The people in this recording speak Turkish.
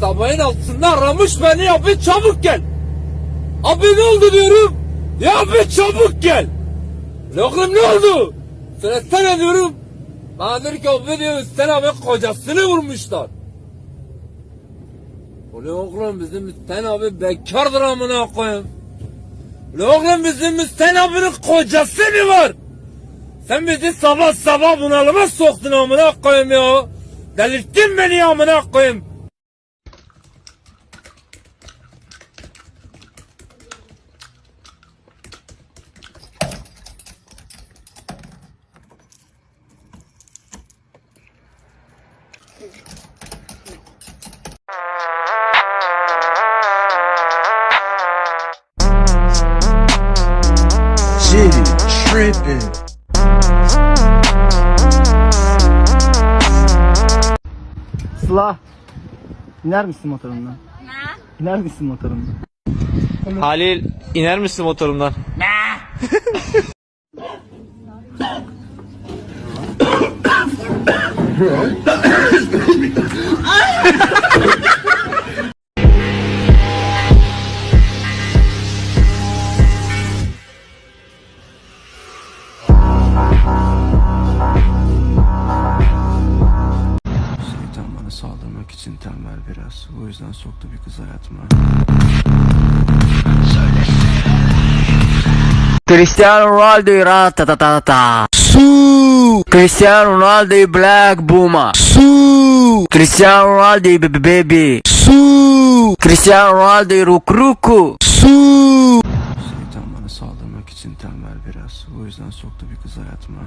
Sabahın altında aramış beni abi çabuk gel. Abi ne oldu diyorum. Ya abi çabuk gel. Oğlum ne oldu? Söylesene diyorum. Bana diyor ki abi diyor Hüseyin abi kocasını vurmuşlar. Ulan oğlum bizim Hüseyin abi bekardır amına koyayım. Ulan oğlum bizim Hüseyin abinin kocası mı var? Sen bizi sabah sabah bunalıma soktun amına koyayım ya. Delirttin beni amına koyayım. City tripping. Sıla. İner misin motorundan? İner misin motorundan? Halil iner misin motorumdan? Şeytan bana saldırmak için tembel biraz. O yüzden soktu bir kız hayatıma. Cristiano Ronaldo ratatatata. Su. Cristiano Ronaldo Black Buma. Su. Cristiano Ronaldo baby baby. Su. Cristiano Ronaldo ruk ruku. Su. Şeytan bana saldırmak için tembel biraz. O yüzden soktu bir kız hayatıma.